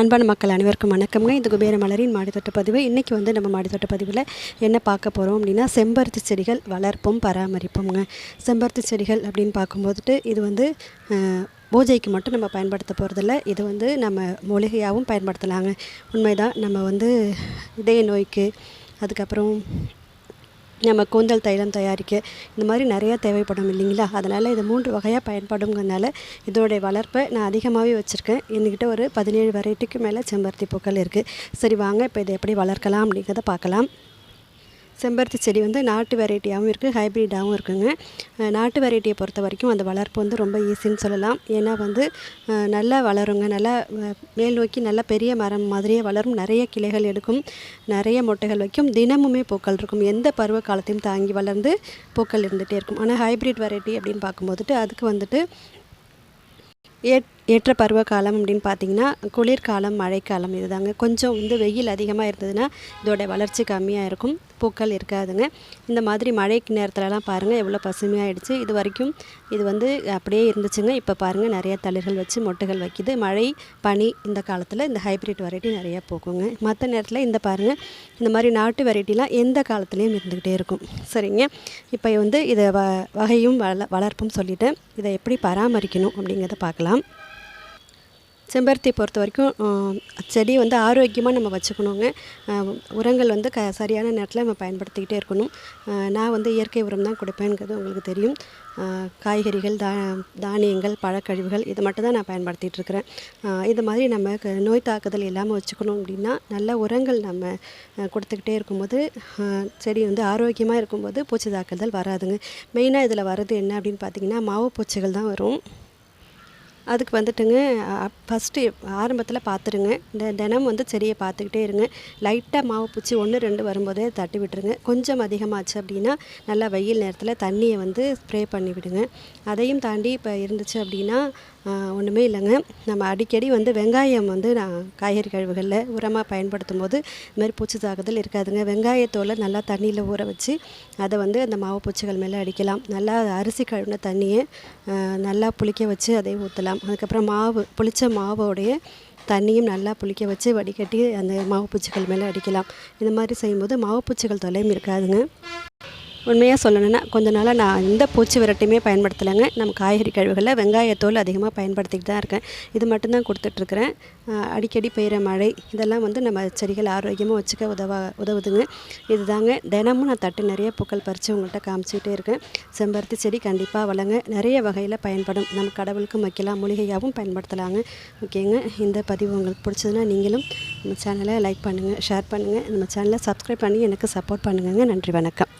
அன்பான மக்கள் அனைவருக்கும் வணக்கம்ங்க. இது குபேர மலரின் மாடித்தோட்ட பதிவு. இன்றைக்கி வந்து நம்ம மாடித்தோட்ட பதிவில் என்ன பார்க்க போகிறோம் அப்படின்னா செம்பருத்தி செடிகள் வளர்ப்பும் பராமரிப்போம்ங்க. செம்பருத்தி செடிகள் அப்படின்னு பார்க்கும்போதுட்டு இது வந்து பூஜைக்கு மட்டும் நம்ம பயன்படுத்த போகிறதில்ல இது வந்து நம்ம மூலிகையாகவும் பயன்படுத்தலாங்க. உண்மைதான். நம்ம வந்து இதய நோய்க்கு அதுக்கப்புறம் நம்ம கூந்தல் தைலம் தயாரிக்க இந்த மாதிரி நிறையா தேவைப்படும் இல்லைங்களா? அதனால் இது மூன்று வகையாக பயன்படுங்கிறனால இதோடைய வளர்ப்பை நான் அதிகமாகவே வச்சுருக்கேன். என்கிட்ட ஒரு பதினேழு வெரைட்டிக்கு மேலே செம்பருத்தி பூக்கள் இருக்குது சரி வாங்க இப்போ இதை எப்படி வளர்க்கலாம் அப்படிங்கிறத பார்க்கலாம். செம்பருத்தி செடி வந்து நாட்டு வெரைட்டியாகவும் இருக்குது ஹைப்ரிட்டாகவும் இருக்குங்க. நாட்டு வெரைட்டியை பொறுத்த வரைக்கும் அந்த வளர்ப்பு வந்து ரொம்ப ஈஸின்னு சொல்லலாம். ஏன்னா வந்து நல்லா வளருங்க நல்லா மேல் நோக்கி நல்லா பெரிய மரம் மாதிரியே வளரும். நிறைய கிளைகள் எடுக்கும் நிறைய மொட்டைகள் வைக்கும். தினமுமே பூக்கள் இருக்கும். எந்த பருவ காலத்தையும் தாங்கி வளர்ந்து பூக்கள் இருந்துகிட்டே இருக்கும். ஆனால் ஹைப்ரிட் வெரைட்டி அப்படின்னு பார்க்கும்போதுட்டு அதுக்கு வந்துட்டு எட் ஏற்ற பருவ காலம் அப்படின்னு பார்த்தீங்கன்னா குளிர்காலம் மழைக்காலம் இதுதாங்க. கொஞ்சம் வந்து வெயில் அதிகமாக இருந்ததுன்னா இதோட வளர்ச்சி கம்மியாக இருக்கும். பூக்கள் இருக்காதுங்க. இந்த மாதிரி மழைக்கு நேரத்துலலாம் பாருங்கள் எவ்வளோ பசுமையாகிடுச்சு இது வரைக்கும் இது வந்து அப்படியே இருந்துச்சுங்க. இப்போ பாருங்கள் நிறைய தளிர்கள் வச்சு மொட்டுகள் வைக்குது. மழை பனி இந்த காலத்தில் இந்த ஹைப்ரிட் வெரைட்டி நிறையா பூக்குங்க மற்ற நேரத்தில் இந்த பாருங்கள் இந்த மாதிரி நாட்டு வெரைட்டிலாம் எந்த காலத்துலேயும் இருந்துக்கிட்டே இருக்கும். சரிங்க. இப்போ வந்து இதை வ வகையும் வள வளர்ப்பும் சொல்லிவிட்டு இதை எப்படி பராமரிக்கணும் அப்படிங்கிறத பார்க்கலாம். செம்பருத்தி பொறுத்த வரைக்கும் செடி வந்து ஆரோக்கியமாக நம்ம வச்சுக்கணுங்க. உரங்கள் வந்து க சரியான நேரத்தில் நம்ம பயன்படுத்திக்கிட்டே இருக்கணும். நான் வந்து இயற்கை உரம் தான் கொடுப்பேங்கிறது உங்களுக்கு தெரியும். காய்கறிகள் தா தானியங்கள் பழக்கழிவுகள் இது மட்டும் தான் நான் பயன்படுத்திகிட்டு இருக்கிறேன். இது மாதிரி நம்ம நோய் தாக்குதல் இல்லாமல் வச்சுக்கணும் அப்படின்னா நல்ல உரங்கள் நம்ம கொடுத்துக்கிட்டே இருக்கும்போது செடி வந்து ஆரோக்கியமாக இருக்கும்போது பூச்சி தாக்குதல் வராதுங்க. மெயினாக இதில் வர்றது என்ன அப்படின்னு பார்த்தீங்கன்னா மாவு பூச்சிகள் தான் வரும். அதுக்கு வந்துட்டுங்க ஃபஸ்ட்டு ஆரம்பத்தில் பார்த்துருங்க இந்த தினம் வந்து செடியை பார்த்துக்கிட்டே இருங்க. லைட்டாக மாவு பூச்சி ஒன்று ரெண்டு வரும்போதே தட்டி விட்டுருங்க. கொஞ்சம் அதிகமாச்சு அப்படின்னா நல்லா வெயில் நேரத்தில் தண்ணியை வந்து ஸ்ப்ரே பண்ணி விடுங்க. அதையும் தாண்டி இப்போ இருந்துச்சு அப்படின்னா ஒன்றுமே இல்லைங்க. நம்ம அடிக்கடி வந்து வெங்காயம் வந்து நான் காய்கறி கழிவுகளில் உரமாக பயன்படுத்தும் போது இதுமாதிரி பூச்சி தாக்குதல் இருக்காதுங்க. வெங்காயத்தோலை நல்லா தண்ணியில் ஊற வச்சு அதை வந்து அந்த மாவு பூச்சிகள் மேலே அடிக்கலாம். நல்லா அரிசி கழுவின தண்ணியை நல்லா புளிக்க வச்சு அதை ஊற்றலாம் அதுக்கப்புறம் மாவு புளிச்ச மாவோடைய தண்ணியும் நல்லா புளிக்க வச்சு வடிகட்டி அந்த மாவு பூச்சிகள் மேலே அடிக்கலாம். இந்த மாதிரி செய்யும்போது மாவு பூச்சிகள் தொல்லையும் இருக்காதுங்க. உண்மையாக சொல்லணும்னா கொஞ்ச நாளாக நான் எந்த பூச்சி விரட்டியுமே பயன்படுத்தலைங்க. நம்ம காய்கறி கழிவுகளில் வெங்காயத்தோல் அதிகமாக பயன்படுத்திக்கிட்டு தான் இருக்கேன். இது மட்டும்தான் கொடுத்துட்ருக்குறேன் அடிக்கடி பெய்கிற மழை இதெல்லாம் வந்து நம்ம செடிகள் ஆரோக்கியமாக வச்சுக்க உதவ உதவுதுங்க. இதுதாங்க. தினமும் நான் தட்டு நிறைய பூக்கள் பறித்து உங்கள்கிட்ட காமிச்சிக்கிட்டே இருக்கேன். செம்பருத்தி செடி கண்டிப்பாக வளங்க நிறைய வகையில் பயன்படும். நம்ம கடவுளுக்கும் வைக்கலாம். மூலிகையாகவும் பயன்படுத்தலாங்க. ஓகேங்க. இந்த பதிவு உங்களுக்கு பிடிச்சதுன்னா நீங்களும் நம்ம சேனலை லைக் பண்ணுங்கள் ஷேர் பண்ணுங்கள் நம்ம சேனலை சப்ஸ்கிரைப் பண்ணி எனக்கு சப்போர்ட் பண்ணுங்கங்க. நன்றி வணக்கம்.